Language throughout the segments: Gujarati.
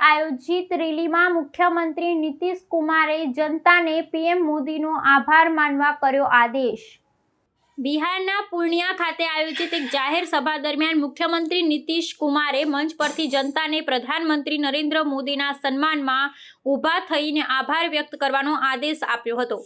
આયોજિત રેલીમાં મુખ્યમંત્રી નીતિશ કુમારે જનતાને પીએમ મોદીનો આભાર માનવા કર્યો આદેશ. બિહારના પૂર્ણિયા ખાતે આયોજિત એક જાહેર સભા દરમિયાન મુખ્યમંત્રી નીતિશ કુમારે મંચ પરથી જનતાને પ્રધાનમંત્રી નરેન્દ્ર મોદીના સન્માનમાં ઊભા થઈને આભાર વ્યક્ત કરવાનો આદેશ આપ્યો હતો.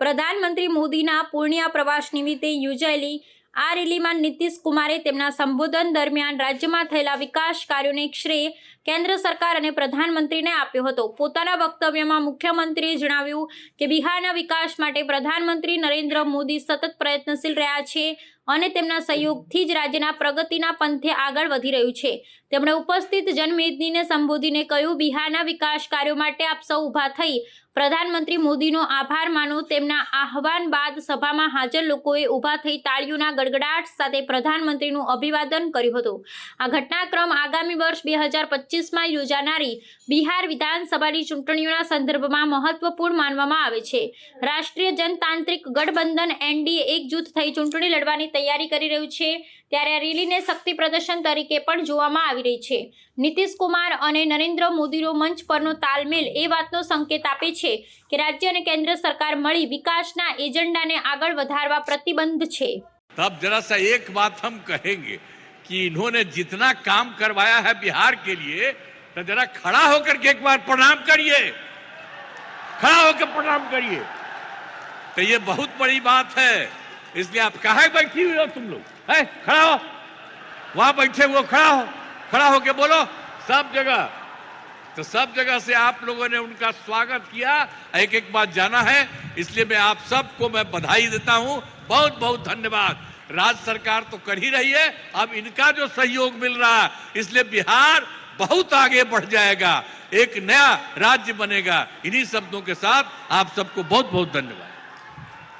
પ્રધાનમંત્રી મોદીના પૂર્ણિયા પ્રવાસ નિમિત્તે યોજાયેલી આ રેલીમાં નીતિશ કુમારે તેમના સંબોધન દરમિયાન રાજ્યમાં થયેલા વિકાસ કાર્યોને શ્રેય કેન્દ્ર સરકાર અને પ્રધાનમંત્રીને આપ્યો હતો. પોતાના વક્તવ્યમાં મુખ્યમંત્રીએ જણાવ્યું કે, બિહારના વિકાસ માટે પ્રધાનમંત્રી નરેન્દ્ર મોદી સતત પ્રયત્નશીલ રહ્યા છે. અને તેમના સહયોગથી જ રાજ્યના પ્રગતિના પંથે આગળ વધી રહ્યું છે. તેમણે ઉપસ્થિત જનમેદનીને સંબોધીને કહ્યું, બિહારના વિકાસ કાર્યો માટે આપ સૌ ઊભા થઈ પ્રધાનમંત્રી મોદીનો આભાર માનો. તેમના આહવાન બાદ સભામાં હાજર લોકોએ ઊભા થઈ તાળીઓના ગડગડાટ સાથે પ્રધાનમંત્રીનું અભિવાદન કર્યું હતું. આ ઘટનાક્રમ આગામી વર્ષ બે હજાર પચીસમાં યોજાનારી બિહાર વિધાનસભાની ચૂંટણીઓના સંદર્ભમાં મહત્વપૂર્ણ માનવામાં આવે છે. રાષ્ટ્રીય જનતાંત્રિક ગઠબંધન એનડીએ એકજૂથ થઈ ચૂંટણી લડવાની તૈયારી કરી રહ્યું છે ત્યારે આ રેલીને શક્તિ પ્રદર્શન તરીકે પણ જોવામાં આવી રહી છે નીતિશ કુમાર અને નરેન્દ્ર મોદીનો મંચ પરનો તાલમેલ એ વાતનો સંકેત આપે છે કે રાજ્ય અને કેન્દ્ર સરકાર મળી વિકાસના એજન્ડાને આગળ વધારવા પ્રતિબદ્ધ છે तब जरा सा एक बात हम कहेंगे कि इन्होंने जितना काम करवाया है बिहार के लिए तो जरा खड़ा होकर के एक बार प्रणाम करिए खड़ा होकर प्रणाम करिए तो ये बहुत बड़ी बात है इसलिए आप कहा बैठी हुई हो तुम लोग? है? खड़ा हो। वहाँ बैठे हुए खड़ा हो। खड़ा होके बोलो, सब जगह। तो सब जगह से आप लोगों ने उनका स्वागत किया। एक एक बात जाना है, इसलिए मैं आप सबको मैं बधाई देता हूँ। बहुत बहुत धन्यवाद। राज्य सरकार तो कर ही रही है, अब इनका जो सहयोग मिल रहा है, इसलिए बिहार बहुत आगे बढ़ जाएगा। एक नया राज्य बनेगा। इन्हीं शब्दों के साथ आप सबको बहुत बहुत धन्यवाद।